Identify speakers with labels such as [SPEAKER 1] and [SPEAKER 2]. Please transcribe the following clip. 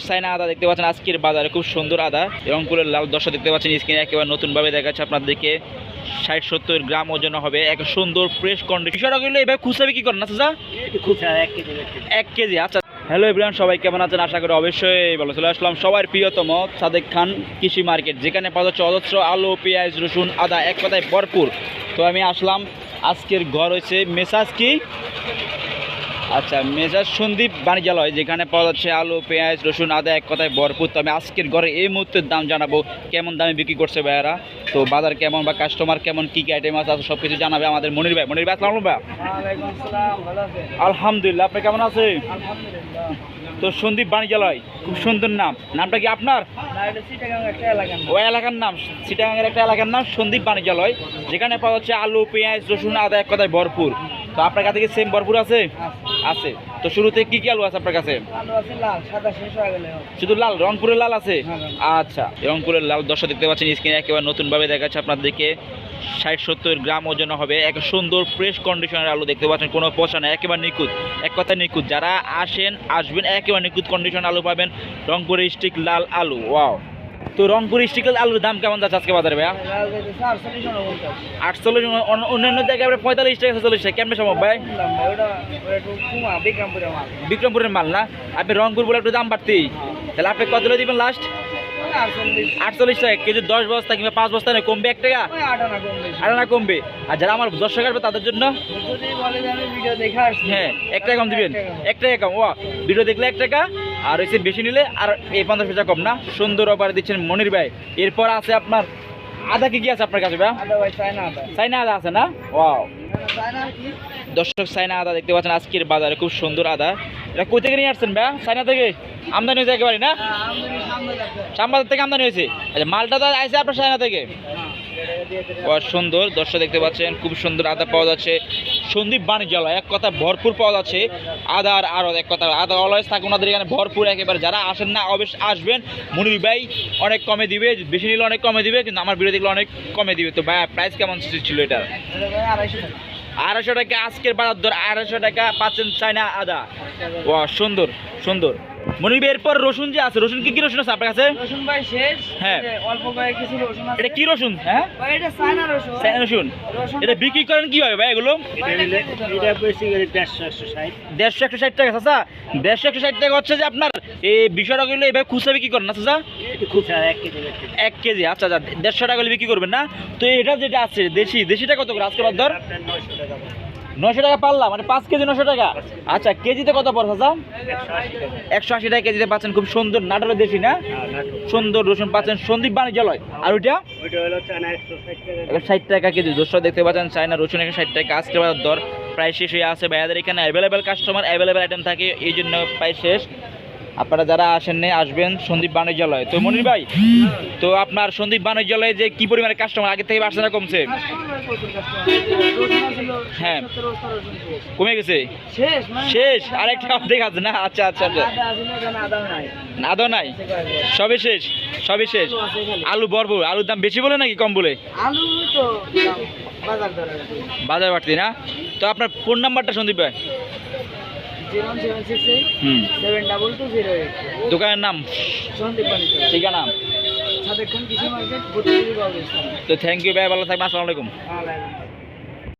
[SPEAKER 1] সাইনা আদা দেখতে পাচ্ছেন আজকের বাজারে খুব সুন্দর আদা রংপুরের লাল দশা দেখতে পাচ্ছেন স্ক্রিনে একেবারে নতুনভাবে দেখাচ্ছে আপনাদেরকে ষাট সত্তর গ্রাম ওজন হবে এক সুন্দর ফ্রেশ কন্ডিশন এভাবে খুচরা বিক্রি করেন না চাচা? এক কেজি আচ্ছা। হ্যালো এভরিওয়ান সবাই কেমন আছেন? আশা করি অবশ্যই ভালো চলে আসলাম। সবার প্রিয়তম সাদেক খান কৃষি মার্কেট যেখানে পাওয়া যাচ্ছে অজস্র আলু পেঁয়াজ রসুন আদা এক কথায় ভরপুর। তো আমি আসলাম আজকের ঘর হয়েছে মেসাজ কি? আচ্ছা মেজাজ সন্দীপ বাণিজ্যালয় যেখানে পাওয়া যাচ্ছে আলু পেঁয়াজ রসুন আদা এক কথায় ভরপুর। তো আমি আজকের ঘরে এই মুহূর্তের দাম জানাব কেমন দামে বিক্রি করছে ভাইয়ারা? তো বাজার কেমন বা কাস্টমার কেমন কী কী আইটেম আছে সব কিছু জানাবে আমাদের মনির ভাই। মনির ভাই আসসালাম ভাই আলহামদুলিল্লাহ আপনি কেমন আছে তো সন্দীপ বাণিজ্যালয় খুব সুন্দর নাম। নামটা কি আপনার? ওই এলাকার নাম। সিটাগাঙের একটা এলাকার নাম সন্দীপ বাণিজ্যালয় যেখানে পাওয়া যাচ্ছে আলু পেঁয়াজ রসুন আদা এক কথায় ভরপুর। তো আপনার কাছে কি সেম ভরপুর আছে? আছে। তো শুরুতে কি কি আলু আছে আপনার কাছে? শুধু লাল রংপুরের লাল আছে? আচ্ছা রংপুরের লাল দশা দেখতে পাচ্ছেন স্ক্রিনে একেবারে নতুনভাবে দেখাচ্ছে আপনাদেরকে। ষাট সত্তর গ্রাম ওজন হবে। এক সুন্দর ফ্রেশ কন্ডিশনের আলু দেখতে পাচ্ছেন কোনো পচা না একেবারে নিখুঁত। এক কথা নিখুঁত। যারা আসেন আসবেন একেবারে নিখুঁত কন্ডিশন আলু পাবেন। রংপুরের স্টিক লাল আলু ওয়াও তো রংপুর স্টিক লাল আলুর দাম কেমন যাচ্ছে আজকে বাজারে ভাইয়া? আটচল্লিশ অন্য- অন্যান্য জায়গায় পঁয়তাল্লিশ টাকা ছেচল্লিশ টাকা। কেমন সম্ভব ভাই? বিক্রমপুরের মাল না? আপনি রংপুর বলে একটু দাম বাড়তেই তাহলে আপনি কত দিবেন লাস্ট আটচল্লিশ টাকা। কেজি দশ বস্তা কিংবা পাঁচ বস্তা নেই কমবে এক টাকা? আর না কমবে। আর যারা আমার দর্শক আসবে তাদের জন্য? হ্যাঁ এক টাকা কম দিবেন। এক টাকা কম। ও ভিডিও দেখলে এক টাকা? আর হচ্ছে বেশি নিলে আর এই পঞ্চাশ পয়সা কম না? সুন্দর অফার দিচ্ছেন মনির ভাই। এরপর আছে আপনার আদা কি কি আছে আপনার কাছে ভাই? চাইনা আদা। আছে না? ওয়াও দর্শক চাইনা আদা দেখতে পাচ্ছেন আজকের বাজারে খুব সুন্দর আদা। এটা কই থেকে নিয়ে আসছেন ভাই? চাইনা থেকে? আমদানি হয়েছে একেবারে না? শ্যামবাজার থেকে আমদানি হয়েছে? আচ্ছা মালটা তো আসছে আপনার চাইনা থেকে? ও সুন্দর। দর্শক দেখতে পাচ্ছেন, খুব সুন্দর আদা পাওয়া যাচ্ছে। সন্দীপ বাণিজ্যালয়, এক কথা ভরপুর পাওয়া যাচ্ছে। আদা আর আরও এক কথা, আদা অলওয়েজ থাকে ওনাদের এখানে, ভরপুর একেবারে। যারা আসেন না, অবশ্যই আসবেন। মনির ভাই অনেক কমে দিবে, বেশি নিলে অনেক কমে দিবে, কিন্তু আমার দেখলে অনেক কমে দিবে। তো ভাই প্রাইস কেমন ছিল এটা? আড়াইশো টাকা। আজকের বাজার আড়াইশো টাকা পাচ্ছেন চাইনা আদা। ও সুন্দর সুন্দর। ভাই এরপর রসুন যে আছে রসুন কি কি রসুন আছে আপনার কাছে?
[SPEAKER 2] রসুন ভাই শেষ
[SPEAKER 1] হ্যাঁ।
[SPEAKER 2] অল্প কয়েক কিছু রসুন আছে।
[SPEAKER 1] এটা কি রসুন? হ্যাঁ?
[SPEAKER 2] ভাই এটা রসুন।
[SPEAKER 1] চাইনা রসুন। এটা বিক্রি করেন কি হবে ভাই এগুলো দেড়শো একশো ষাট। টাকা চাচা। দেড়শো একশো ষাট টাকা হচ্ছে যে আপনার এই বিষয়টা করলে এভাবে খুচরা বিক্রি করেন না চাচা? এক কেজি আচ্ছা আচ্ছা। দেড়শো টাকা হলে বিক্রি করবেন না? তো এটা যেটা আছে দেশি দেশিটা কত করে? আজকে দর নশো টাকা পারলাম মানে পাঁচ কেজি নশো টাকা। আচ্ছা কেজিতে কত পড়ছে চাচা? একশো আশি টাকা কেজিতে পাচ্ছেন খুব সুন্দর নাটোরের দেশি না? সুন্দর রসুন পাচ্ছেন সন্দীপ বাণিজ্যালয় আর ওইটা? ষাট টাকা কেজি। দোষটা দেখতে পাচ্ছেন চায়না রসুন একশো ষাট টাকা আজকে বাজার দর প্রায় শেষ হয়ে আছে। ভাইয়াদের এখানে অ্যাভেলেবেল কাস্টমার অ্যাভেলেবেল আইটেম থাকে এই জন্য প্রায় শেষ। আপনারা যারা আসেন নাই আসবেন সন্দীপ বাণিজ্যালয়। তো মনির ভাই তো আপনার সন্দীপ বাণিজ্যালয়ে যে কি পরিমাণে কাস্টমার আগে থেকে আসছে না কমছে? হ্যাঁ। কমে গেছে?
[SPEAKER 2] শেষ
[SPEAKER 1] শেষ? আরেকটা অর্ধেক আছে না? আচ্ছা আচ্ছা আচ্ছা।
[SPEAKER 2] না, এখানে নাই।
[SPEAKER 1] আদৌ নাই? সবই শেষ? সবই শেষ?
[SPEAKER 2] আলু
[SPEAKER 1] ভরপুর। আলুর দাম বেশি বলে নাকি কম বলে?
[SPEAKER 2] আলু তো বাজার
[SPEAKER 1] বাড়তি না? তো আপনার ফোন নাম্বারটা সন্দীপ ভাই। দোকানের নাম? ঠিকানা? তো থ্যাংক ইউ ভাই ভালো থাকবেন আসসালামু আলাইকুম।
[SPEAKER 2] আলাইকুম।